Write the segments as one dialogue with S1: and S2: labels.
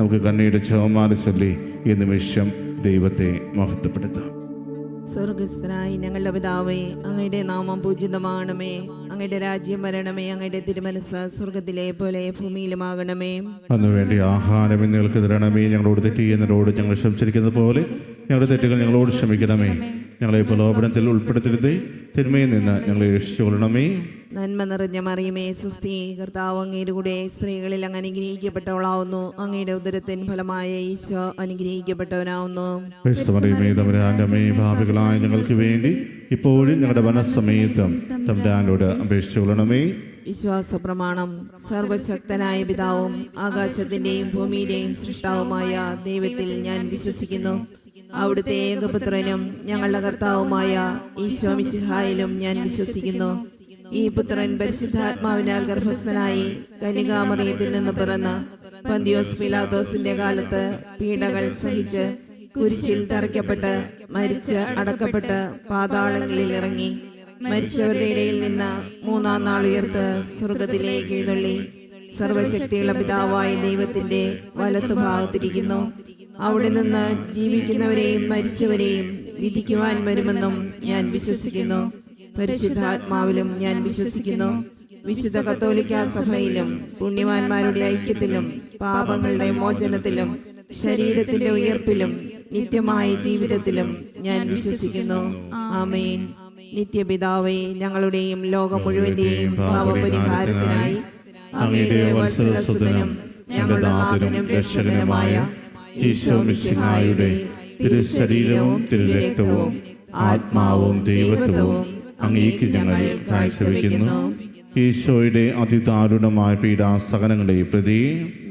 S1: നമുക്ക് കണ്ണീട് ചോമാല ചൊല്ലി ഈ നിമിഷം ദൈവത്തെ മഹത്വപ്പെടുത്താം.
S2: സ്വർഗസ്ഥനായി ഞങ്ങളുടെ പിതാവേ അങ്ങയുടെ നാമം പൂജിതമാണമേ. അങ്ങയുടെ രാജ്യം വരണമേ അങ്ങയുടെ തിരുമനസ് സ്വർഗത്തിലെ പോലെ ഭൂമിയിലുമാകണമേ.
S1: അന്ന് വേണ്ടി ആഹാരം നിങ്ങൾക്ക് തരണമേ. ഞങ്ങളോട് തെറ്റ് ചെയ്യുന്നവരോട് ഞങ്ങൾ ക്ഷമിച്ചിരിക്കുന്നത് പോലെ ഞങ്ങളുടെ തെറ്റുകൾ ഞങ്ങളോട് ക്ഷമിക്കണമേ. ഞങ്ങളെ പ്രലോഭനത്തിൽ ഉൾപ്പെടുത്തരുതേ. തിന്മയിൽ നിന്ന് ഞങ്ങളെ രക്ഷിച്ചുകൊള്ളണമേ.
S2: നന്മ നിറഞ്ഞ മറിയമേ സുസ്ഥി കർത്താവ് അങ്ങയുടെ കൂടെ സ്ത്രീകളിൽ അങ്ങ് അനുഗ്രഹിക്കപ്പെട്ടവളാവുന്നു. അങ്ങയുടെ ഉദരത്തിൻ ഫലമായ ഈശോ അനുഗ്രഹിക്കപ്പെട്ടവനാവുന്നു.
S1: ഭാവികളായ ഞങ്ങൾക്ക് വേണ്ടി ഇപ്പോഴും ഞങ്ങളുടെ മനസ്സമേതം തമ്പുരാനോട് അപേക്ഷിച്ചുകൊള്ളണമേ
S2: വിശ്വാസ പ്രമാണം സർവശക്തനായ പിതാവും ആകാശത്തിന്റെയും ഭൂമിയുടെയും സൃഷ്ടാവുമായ ദൈവത്തിൽ ഞാൻ വിശ്വസിക്കുന്നു. അവിടുത്തെ ഏകപുത്രനും ഞങ്ങളുടെ കർത്താവുമായ ഈശോ മിശിഹായിലും ഞാൻ വിശ്വസിക്കുന്നു. ഈ പുത്രൻ പരിശുദ്ധാത്മാവിനാൽ ഗർഭസ്ഥനായി കനികാമറിയത്തിൽ നിന്ന് പിറന്ന് പന്തിയോസ് പിലാത്തോസിന്റെ കാലത്ത് പീഡകൾ സഹിച്ച് കുരിശിൽ തറയ്ക്കപ്പെട്ട് മരിച്ച് അടക്കപ്പെട്ട് പാതാളങ്ങളിൽ ഇറങ്ങി മരിച്ചവരുടെ ഇടയിൽ നിന്ന് മൂന്നാം നാൾ ഉയർത്ത് സ്വർഗത്തിലേക്ക് എഴുന്നള്ളി. സർവശക്തിയുള്ള പിതാവായ ദൈവത്തിന്റെ വലത്തു ഭാഗത്തിരിക്കുന്നു അവിടെ നിന്ന് ജീവിക്കുന്നവരെയും മരിച്ചവരെയും വിധിക്കുവാൻ വരുമെന്നും ഞാൻ വിശ്വസിക്കുന്നു. പരിശുദ്ധാത്മാവിലും ഞാൻ വിശ്വസിക്കുന്നു. വിശുദ്ധ കത്തോലിക്ക സഭയിലും പുണ്യവാന്മാരുടെ ഐക്യത്തിലും പാപങ്ങളുടെ മോചനത്തിലും ശരീരത്തിന്റെ ഉയർപ്പിലും നിത്യമായ ജീവിതത്തിലും ഞാൻ വിശ്വസിക്കുന്നു. ആമേൻ. നിത്യപിതാവേ ഞങ്ങളുടെയും ലോകം മുഴുവന്റെയും പാപപരിഹാരത്തിനായി അങ്ങയുടെ ഞങ്ങളുടെ
S1: ഈശോ മിശിഹായുടെ തിരുശരീരവും തിരുരക്തവും ആത്മാവും ദൈവത്വവും അങ്ങേക്ക് ഞങ്ങൾ കാഴ്ചവെക്കുന്നു. ഈശോയുടെ അതിദാരുണമായ പീഡാസകനങ്ങളെ പ്രതി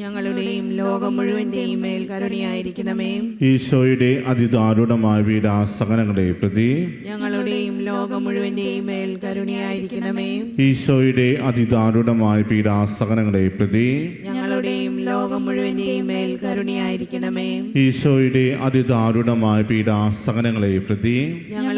S2: ഞങ്ങളുടെയും ലോകം മുഴുവന്റെയും മേൽ കരുണയായിരിക്കണമേ.
S1: ഈശോയുടെ അതിദാരുണമായ പീഡാസകനങ്ങളെ പ്രതി
S2: ഞങ്ങളുടെയും ലോകം മുഴുവന്റെയും മേൽ കരുണയായിരിക്കണമേ.
S1: ഈശോയുടെ അതിദാരുണമായ പീഡാസകനങ്ങളെ പ്രതി
S2: ഞങ്ങളുടെയും ലോകം മുഴുവന്റെയും മേൽ കരുണയായിരിക്കണമേ.
S1: ഈശോയുടെ അതിദാരുണമായ പീഡാസകനങ്ങളെ പ്രതി
S2: ഞങ്ങളുടെയും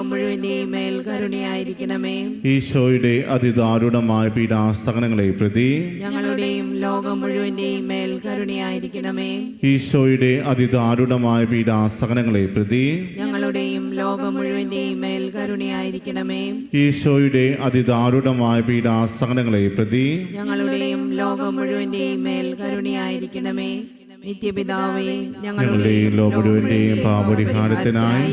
S2: ലോകം മുഴുവന്റെയും മേൽ കരുണയായിരിക്കണമേ.
S1: ഈശോയുടെ അതിദാരുണമായ പീഡാസഹനങ്ങളെ പ്രതി
S2: ഞങ്ങളുടെയും ലോകം മുഴുവന്റെയും മേൽ കരുണയായിരിക്കണമേ.
S1: ഈശോയുടെ അതിദാരുണമായ പീഡാസഹനങ്ങളെ പ്രതി
S2: ഞങ്ങളുടെയും ലോകം മുഴുവന്റെയും മേൽ കരുണയായിരിക്കണമേ.
S1: ഈശോയുടെ അതിദാരുണമായ പീഡാസഹനങ്ങളെ പ്രതി
S2: ഞങ്ങളുടെയും ലോകം മുഴുവന്റെയും മേൽ കരുണയായിരിക്കണമേ. നിത്യപിതാവേ
S1: ഞങ്ങളുടെയും ലോകം മുഴുവന്റെയും പാപപരിഹാരത്തിനായി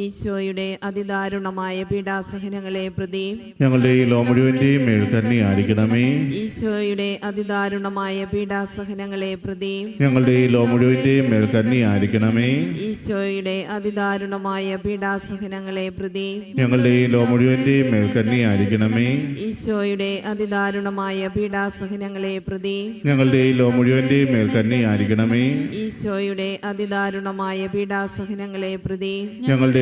S2: ഈശോയുടെ അതിദാരുണമായ പീഡാസഹനങ്ങളെ പ്രതി
S1: ഞങ്ങളുടെ ഈ ലോ മുഴുവന്റെയും ആയിരിക്കണമേ.
S2: ഈശോയുടെ അതിദാരുണമായ പീഡാസഹനങ്ങളെ പ്രതി
S1: ഞങ്ങളുടെ ഈ ലോ മുഴുവന്റെയും ആയിരിക്കണമേ.
S2: ഈശോയുടെ അതിദാരുണമായ പീഡാസഹനങ്ങളെ പ്രതി
S1: ഞങ്ങളുടെ ഈ ലോ മുഴുവന്റെയും ആയിരിക്കണമേ.
S2: ഈശോയുടെ അതിദാരുണമായ പീഡാസഹനങ്ങളെ പ്രതി
S1: ഞങ്ങളുടെ ഈ ലോ മുഴുവന്റെയും ആയിരിക്കണമേ.
S2: ഈശോയുടെ അതിദാരുണമായ പീഡാസഹനങ്ങളെ പ്രതി
S1: ഞങ്ങളുടെ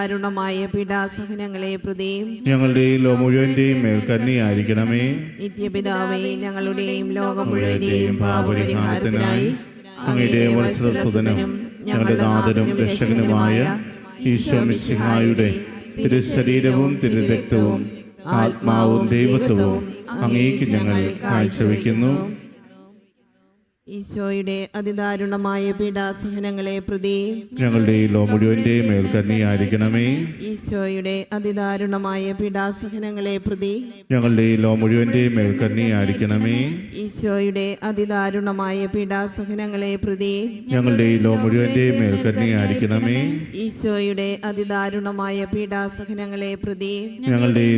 S2: അതിദാരുണമായ പീഡാസഹനങ്ങളെ
S1: പ്രതിയും ഞങ്ങളുടെയും ലോ മുഴുവന്റെയും മേൽ കരുണയായിരിക്കണമേ.
S2: നിത്യപിതാവേ ഞങ്ങളുടെയും ലോകം
S1: മുഴുവന്റെയും
S2: മുഴുവന്റെയും പാപപരിഹാരത്തിനായി
S1: അങ്ങയുടെ വത്സരസുതനും ഞങ്ങളുടെ നാഥനും രക്ഷകനുമായ ഈശോ മിശിഹായുടെ തിരുശരീരവും തിരുരക്തവും ആത്മാവും ദൈവത്വവും അങ്ങേക്ക് ഞങ്ങൾ കാഴ്ചവെക്കുന്നു.
S2: ഈശോയുടെ അതിദാരുണമായ പീഡാസഹനങ്ങളെ പ്രതി
S1: ഞങ്ങളുടെ ഈ ലോ മുഴുവന്റെയും മേൽ
S2: ഈശോയുടെ അതിദാരുണമായ പീഡാസഹനങ്ങളെ പ്രതി
S1: ഞങ്ങളുടെ ഈ മേൽക്കന്നിയായിരിക്കണമേ
S2: ഈശോയുടെ അതിദാരുണമായ പീഡാസഹനങ്ങളെ പ്രതി
S1: ഞങ്ങളുടെ ഈ മേൽക്കന്നിയായിരിക്കണമേ
S2: ഈശോയുടെ അതിദാരുണമായ പീഡാസഹനങ്ങളെ പ്രതി
S1: ഞങ്ങളുടെ ഈ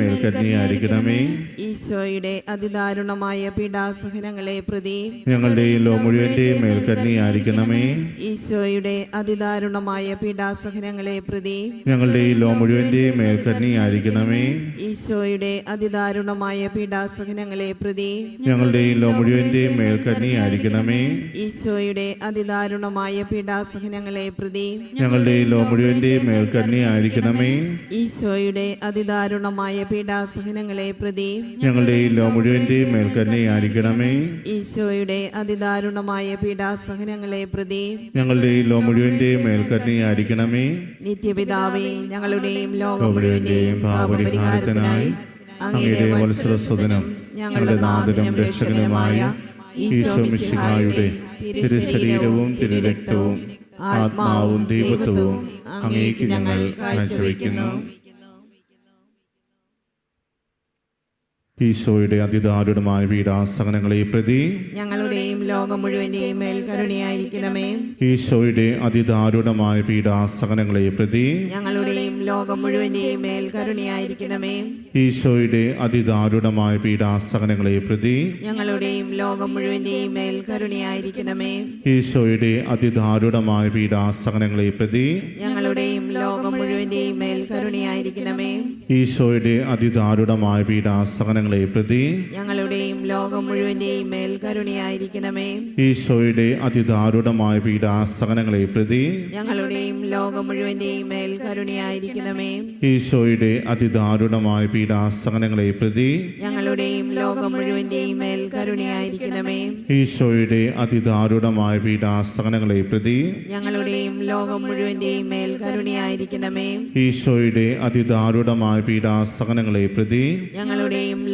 S1: മേൽക്കന്നിയായിരിക്കണമേ
S2: ഈശോയുടെ അതിദാരുണമായ പീഡാസഹനങ്ങളെ പ്രതി
S1: ഞങ്ങളുടെ ഈ ലോ മുഴുവന്റെയും മേൽ കരുണയായിരിക്കണമേ.
S2: ഈശോയുടെ അതിദാരുണമായ പീഡാസഹനങ്ങളെ പ്രതി
S1: ഞങ്ങളുടെ ഈ ലോ മുഴുവന്റെയും മേൽ കരുണയായിരിക്കണമേ.
S2: ഈശോയുടെ അതിദാരുണമായ പീഡാസഹനങ്ങളെ പ്രതി
S1: ഞങ്ങളുടെ ഈ ലോ മുഴുവന്റെയും മേൽ കരുണയായിരിക്കണമേ.
S2: ഈശോയുടെ അതിദാരുണമായ പീഡാസഹനങ്ങളെ പ്രതി
S1: ഞങ്ങളുടെ ഈ ലോ മുഴുവന്റെയും മേൽ കരുണയായിരിക്കണമേ.
S2: ഈശോയുടെ അതിദാരുണമായ പീഡാസഹനങ്ങളെ പ്രതി
S1: ഞങ്ങളുടെ ഈ ലോ മുഴുവന്റെയും മേൽ കരുണയായിരിക്കണമേ.
S2: ഈശോയുടെ അതിദാരുണമായ പീഡാസഹനങ്ങളെ പ്രതി
S1: ഞങ്ങളുടെ ഈ ലോ മുഴുവന്റെയും ആയിരിക്കണമേ.
S2: നിത്യപിതാവേ ഞങ്ങളുടെയും ലോകം മുഴുവന്റെയും
S1: ഭാവപരിഹാരത്തിനായി അങ്ങയുടെ വത്സരസ്വതനം ഞങ്ങളുടെ നാഥനും രക്ഷകനുമായ ഈശോ മിശിഹായുടെ തിരുശരീരവും തിരുരക്തവും ആത്മാവും ദൈവത്വവും അങ്ങേക്ക് ഞങ്ങൾ കാഴ്ചവെക്കുന്നു ഈശോയുടെ അതിദാരുണമായ വീടാസനങ്ങളെ പ്രതി
S2: ഞങ്ങളുടെയും ലോകം മുഴുവന്റെയും മേൽ കരുണയായിരിക്കണമേ.
S1: ഈശോയുടെ അതിദാരുണമായ വീടാസനങ്ങളെ പ്രതി
S2: ഞങ്ങളുടെയും ലോകം മുഴുവന്റെയും മേൽ കരുണയായിരിക്കണമേ.
S1: ഈശോയുടെ അതിദാരുണമായ വീടാസനങ്ങളെ പ്രതി
S2: ഞങ്ങളുടെയും ലോകം മുഴുവന്റെയും മേൽ കരുണയായിരിക്കണമേ.
S1: ഈശോയുടെ അതിദാരുണമായ വീടാസനങ്ങളെ പ്രതി
S2: ഞങ്ങളുടെയും ലോകം മുഴുവന്റെയും മേൽ കരുണയായിരിക്കണമേ.
S1: ഈശോയുടെ അതിദാരുണമായ പീഡാസഹനങ്ങളെ പ്രതി
S2: ഞങ്ങളുടെയും ലോകം മുഴുവന്റെയും മേൽ കരുണയായിരിക്കണമേ.
S1: ഈശോയുടെ അതിദാരുണമായ പീഡാസഹനങ്ങളെ പ്രതി
S2: ഞങ്ങളുടെയും ലോകം മുഴുവന്റെയും മേൽ കരുണയായിരിക്കണമേ.
S1: ഈശോയുടെ അതിദാരുണമായ പീഡാസഹനങ്ങളെ പ്രതി
S2: ഞങ്ങളുടെയും ലോകം മുഴുവന്റെയും മേൽ കരുണയായിരിക്കണമേ.
S1: ഈശോയുടെ അതിദാരുണമായ പീഡാസഹനങ്ങളെ പ്രതി
S2: ഞങ്ങളുടെയും ലോകം മുഴുവന്റെയും മേൽ കരുണയായിരിക്കണമേ.
S1: ഈശോയുടെ അതിദാരുണമായ പീഡാസഹനങ്ങളെ പ്രതി
S2: ഞങ്ങളുടെയും